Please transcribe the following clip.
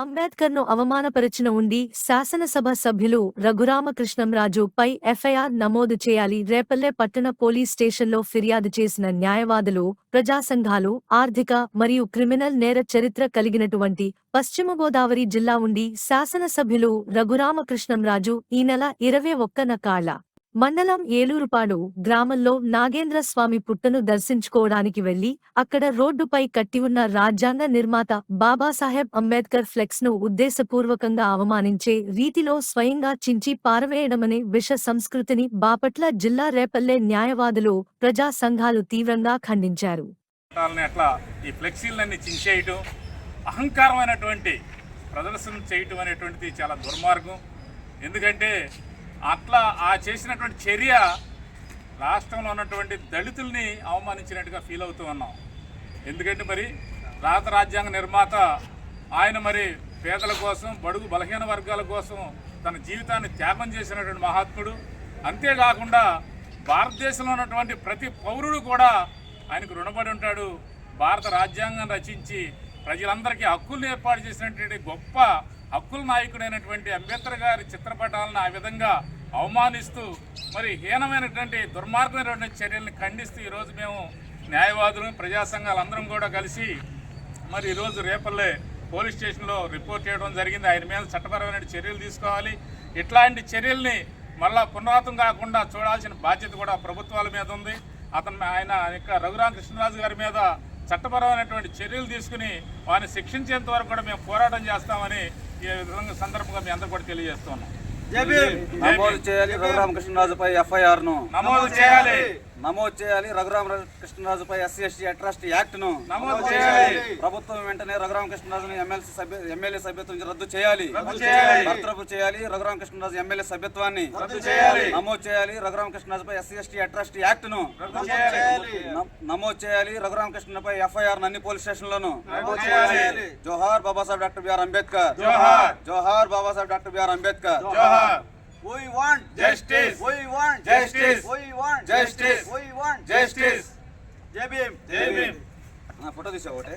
అంబేద్కర్ను అవమానపరిచిన ఉండి శాసనసభ సభ్యులు రఘురామకృష్ణంరాజు పై ఎఫ్ఐఆర్ నమోదు చేయాలి. రేపల్లె పట్టణ పోలీస్ స్టేషన్లో ఫిర్యాదు చేసిన న్యాయవాదులు ప్రజా సంఘాలు ఆర్థిక మరియు క్రిమినల్ నేర చరిత్ర కలిగినటువంటి పశ్చిమ గోదావరి జిల్లా ఉండి శాసనసభ్యులు రఘురామకృష్ణంరాజు ఈ నెల ఇరవై ఒక్కన కాళ్ళ మండలం ఏలూరుపాడు గ్రామంలో నాగేంద్ర స్వామి పుట్టను దర్శించుకోవడానికి వెళ్ళి అక్కడ రోడ్డుపై కట్టి ఉన్న రాజ్యాంగ నిర్మాత బాబాసాహెబ్ అంబేద్కర్ ఫ్లెక్స్ను ఉద్దేశపూర్వకంగా అవమానించే రీతిలో స్వయంగా చించి పారవేయడమనే విష సంస్కృతిని బాపట్ల జిల్లా రేపల్లె న్యాయవాదులు ప్రజా సంఘాలు తీవ్రంగా ఖండించారు. ఈ ఫ్లెక్సీలన్నీ చించేయటం అహంకారమైనటువంటి ప్రదర్శన చేయటం అనేటువంటిది చాలా దుర్మార్గం. ఎందుకంటే అట్లా ఆ చేసినటువంటి చర్య రాష్ట్రంలో ఉన్నటువంటి దళితుల్ని అవమానించినట్టుగా ఫీల్ అవుతూ ఉన్నాం. ఎందుకంటే మరి రాత రాజ్యాంగ నిర్మాత ఆయన మరి పేదల కోసం బడుగు బలహీన వర్గాల కోసం తన జీవితాన్ని త్యాగం చేసినటువంటి మహాత్ముడు. అంతేకాకుండా భారతదేశంలో ఉన్నటువంటి ప్రతి పౌరుడు కూడా ఆయనకు రుణపడి ఉంటాడు. భారత రాజ్యాంగం రచించి ప్రజలందరికీ హక్కుల్ని ఏర్పాటు చేసినటువంటి గొప్ప హక్కుల నాయకుడైనటువంటి అంబేద్కర్ గారి చిత్రపటాలను ఆ విధంగా అవమానిస్తూ మరి హీనమైనటువంటి దుర్మార్గమైనటువంటి చర్యల్ని ఖండిస్తూ ఈరోజు మేము న్యాయవాదులు ప్రజా అందరం కూడా కలిసి మరి ఈరోజు రేపల్లే పోలీస్ స్టేషన్లో రిపోర్ట్ చేయడం జరిగింది. ఆయన మీద చట్టపరమైన చర్యలు తీసుకోవాలి. ఇట్లాంటి చర్యల్ని మళ్ళా పునరావృతం కాకుండా చూడాల్సిన బాధ్యత కూడా ప్రభుత్వాల మీద ఉంది. అతను ఆయన యొక్క రఘురామ కృష్ణరాజు గారి మీద చట్టపరమైనటువంటి చర్యలు తీసుకుని వారిని శిక్షించేంత వరకు కూడా మేము పోరాటం చేస్తామని ఈ విధంగా సందర్భంగా మీ అందరూ కూడా తెలియజేస్తున్నాం నమోదు చేయాలి రఘురామకృష్ణరాజుపై ఎఫ్ఐఆర్ను నమోదు చేయాలి. నమోదు చేయాలి రఘురామకృష్ణరాజుపై ఎస్సీ ఎస్టీ అట్రాసిటీ యాక్ట్ను నమోదు చేయాలి ప్రభుత్వం వెంటనే రఘురామకృష్ణరాజును ఎమ్మెల్సీ సభ్య ఎమ్మెల్యే సభ్యత్వం నుంచి రద్దు చేయాలి రద్దు చేయాలి. బర్తరఫు చేయాలి రఘురామకృష్ణరాజు ఎమ్మెల్యే సభ్యత్వాన్ని రద్దు చేయాలి. నమోదు చేయాలి రఘురామకృష్ణరాజుపై ఎస్సీ ఎస్టీ అట్రాసిటీ యాక్ట్ను రద్దు చేయాలి. న- నమోదు చేయాలి రఘురామకృష్ణపై ఎఫ్ఐఆర్ అన్ని పోలీస్ స్టేషన్లను. జోహార్ Babasaheb doctor B R Ambedkar Johar. Johar Babasaheb doctor B R Ambedkar Johar We want Justice. We want Justice. We want Justice. We want Justice. జై భీమ్ జై భీమ్. ఫోటో తీసా ఒకటే